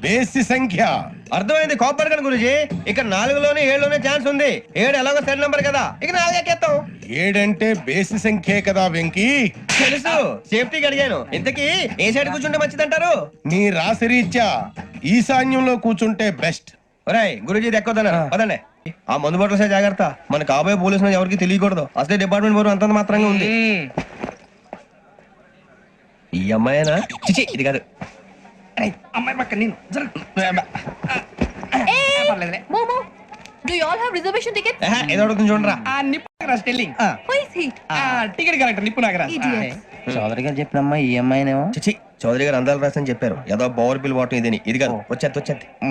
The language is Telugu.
బేసి సంఖ్య. అర్థమైంది కాపర్ కానీ గురూజీ? ఇక్కడ నాలుగులోనే ఏడులోనే ఛాన్స్ ఉంది. ఏడు ఎలాగో సెడ్ నంబర్ కదా. ఇక నాలుగు ఎక్కేస్తాం. ఏడంటే బేసి సంఖ్యే కదా వెంకీ. తెలుసు. సేఫ్టీకి అడిగాను. ఇంతకీ ఏ సైడ్ కూర్చుంటే మంచిదంటారు? నీ రాశి రీత్యా ఈశాన్యంలో కూర్చుంటే బెస్ట్. ఒరేయ్ గురూజీ ఇది ఎక్కొద్దన్నారు పదండి. ఆ మందు బట్టలసే జాగ్రత్త. మన కాబోయే పోలీసులు ఎవరికి తెలియకూడదు. అసలే డిపార్ట్మెంట్ బోర్ అంతంత మాత్రంగా ఉంది. ఈ అమ్మాయినా? చిచి ఇది కాదు. అమ్మాయి పక్క నేను. పర్లేదులే. ఏదో అడుగుతుంది చూడరా. ఆ నిప్పు నాగరాజ్ టెల్లింగ్? ఆ. టికెట్ కరెక్ట్ నిప్పు నాగరాజ్. చౌదరి గారు చెప్పినమ్మా ఈ అమ్మాయినేమో? చిచి చౌదరి గారు అందాలు రాసని చెప్పారు. ఏదో బోర్ బిల్ వాటం ఇదని. ఇది కాదు వచ్చేది వచ్చేది.